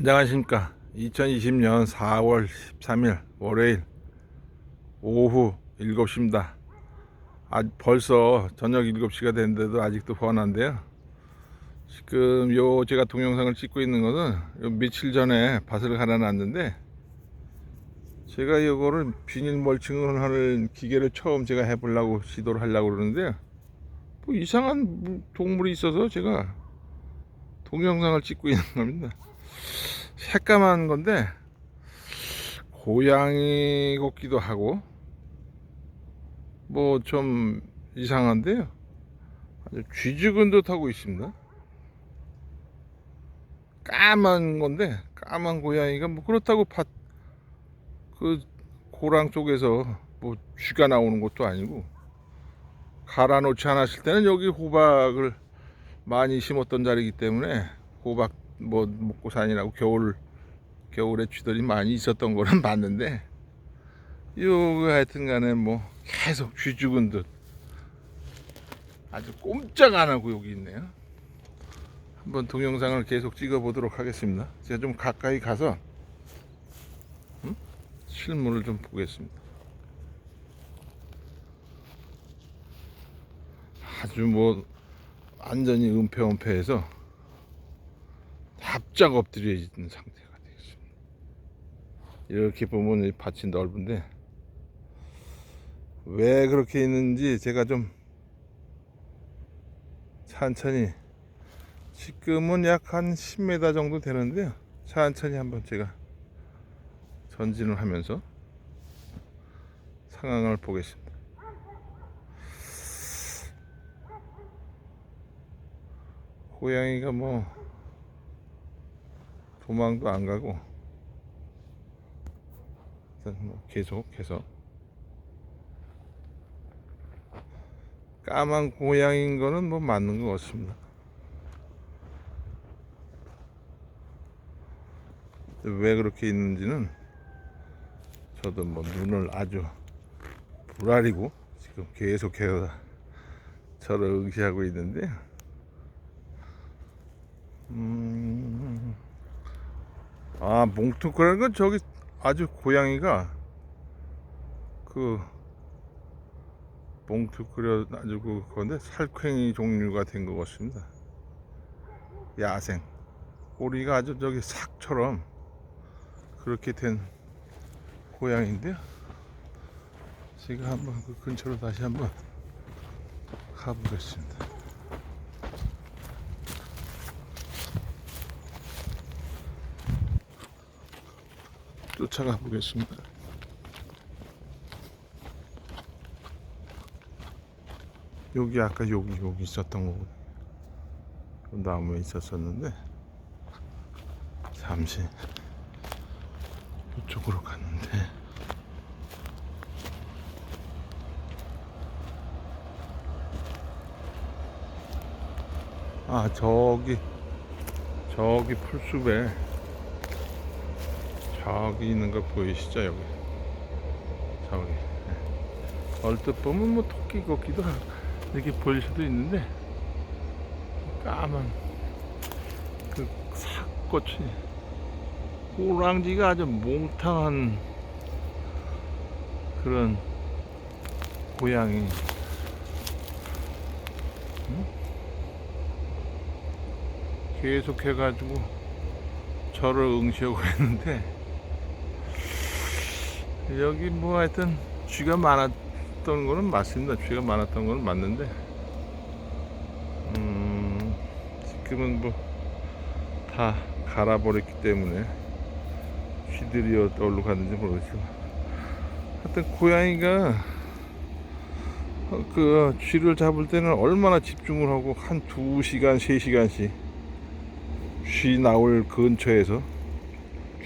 안녕하십니까. 2020년 4월 13일 월요일 오후 7시입니다. 아 벌써 저녁 7시가 됐는데도 아직도 번한데요. 지금 요 제가 동영상을 찍고 있는 것은 요 며칠 전에 밭을 갈아놨는데 제가 이거를 비닐 멀칭을 하는 기계를 처음 제가 해보려고 시도를 하려고 그러는데 뭐 이상한 물- 동물이 있어서 제가 동영상을 찍고 있는 겁니다 새까만 건데 고양이 같기도 하고 뭐 좀 이상한데요. 아주 쥐죽은 듯 하고 있습니다. 까만 건데 까만 고양이가 뭐 그렇다고 밭 그 고랑 쪽에서 뭐 쥐가 나오는 것도 아니고 갈아놓지 않았을 때는 여기 호박을 많이 심었던 자리이기 때문에 호박 뭐 먹고 사니라고 겨울 겨울에 쥐들이 많이 있었던 거는 맞는데 요 하여튼간에 뭐 계속 쥐 죽은 듯 아주 꼼짝 안 하고 여기 있네요. 한번 동영상을 계속 찍어 보도록 하겠습니다. 제가 좀 가까이 가서 음? 실물을 좀 보겠습니다. 아주 뭐 완전히 은폐은폐해서 납작 엎드려 있는 상태가 되겠습니다. 이렇게 보면 이 밭이 넓은데 왜 그렇게 있는지 제가 좀 천천히 지금은 약 한 10m 정도 되는데요. 천천히 한번 제가 전진을 하면서 상황을 보겠습니다. 고양이가 뭐 도망도 안 가고 뭐 계속해서 까만 고양이인 거는 뭐 맞는 것 같습니다. 왜 그렇게 있는지는 저도 뭐 눈을 아주 불아리고 지금 계속해서 저를 응시하고 있는데 아 뭉툭거리는 건 저기 아주 고양이가 그 뭉툭거려 아주 그 건데 살쾡이 종류가 된 것 같습니다. 야생 꼬리가 아주 저기 삭처럼 그렇게 된 고양인데요. 제가 한번 그 근처로 다시 한번 가보겠습니다. 쫓아가 보겠습니다. 여기 아까 여기 여기 있었던 거고 나무에 있었었는데 잠시 이쪽으로 갔는데 아 저기 저기 풀숲에 저기 있는 거 보이시죠 여기 저기 네. 얼뜻 보면 뭐 토끼 하고 이렇게 보일 수도 있는데 까만 그 삭꽃이 호랑지가 아주 몽탕한 그런 고양이 응? 계속 해가지고 저를 응시하고 있는데 여기 뭐 하여튼 쥐가 많았던 거는 맞습니다. 쥐가 많았던 거는 맞는데 음 지금은 뭐 다 갈아버렸기 때문에 쥐들이 어디로 갔는지 모르겠지만 하여튼 고양이가 어, 그 쥐를 잡을 때는 얼마나 집중을 하고 한 2시간, 3시간씩 쥐 나올 근처에서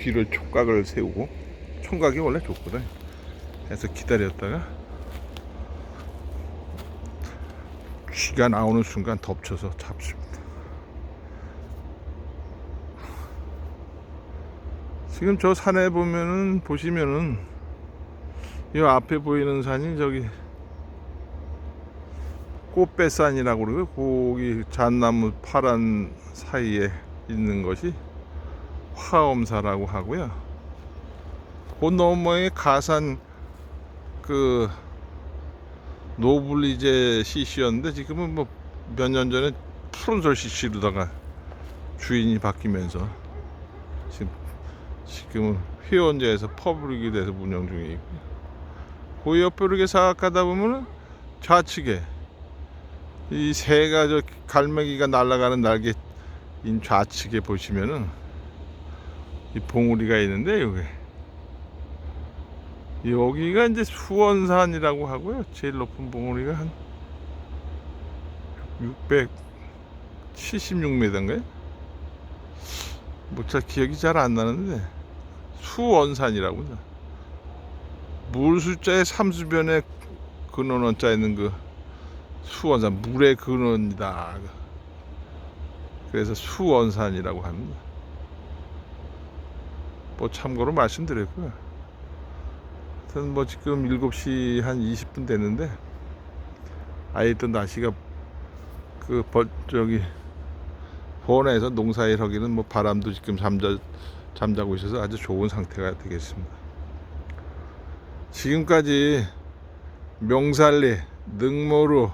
쥐를 촉각을 세우고 총각이 원래 좋거든. 해서 기다렸다가 쥐가 나오는 순간 덮쳐서 잡습니다. 지금 저 산에 보면은 보시면은 이 앞에 보이는 산이 저기 꽃배산이라고 그러고 거기 잣나무 파란 사이에 있는 것이 화엄사라고 하고요. 그 너머에 가산 그 노블리제 CC였는데 지금은 뭐 몇 년 전에 푸른솔 CC로다가 주인이 바뀌면서 지금 지금은 회원제에서 퍼블릭이 돼서 운영 중에 있고요. 그 옆으로 이렇게 생각하다 보면은 좌측에 이 새가 저 갈매기가 날아가는 날개 인 좌측에 보시면은 이 봉우리가 있는데 여기 여기가 이제 수원산이라고 하고요. 제일 높은 봉우리가 한 676m인가요? 뭐잘 기억이 잘 안 나는데 수원산이라고 합니다. 물 숫자에 삼수변에 근원원자 있는 그 수원산 물의 근원이다. 그래서 수원산이라고 합니다. 뭐 참고로 말씀드렸고요. 하여튼 뭐 지금 7시 한 20분 됐는데 아예 또 날씨가 그 벌, 저기 본에서 농사일 하기는 뭐 바람도 지금 잠자 잠자고 있어서 아주 좋은 상태가 되겠습니다. 지금까지 명살리 능모루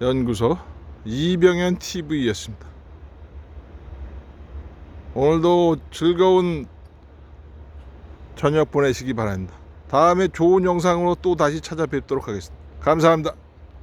연구소 이병현 TV였습니다. 오늘도 즐거운 저녁 보내시기 바랍니다. 다음에 좋은 영상으로 또 다시 찾아뵙도록 하겠습니다. 감사합니다.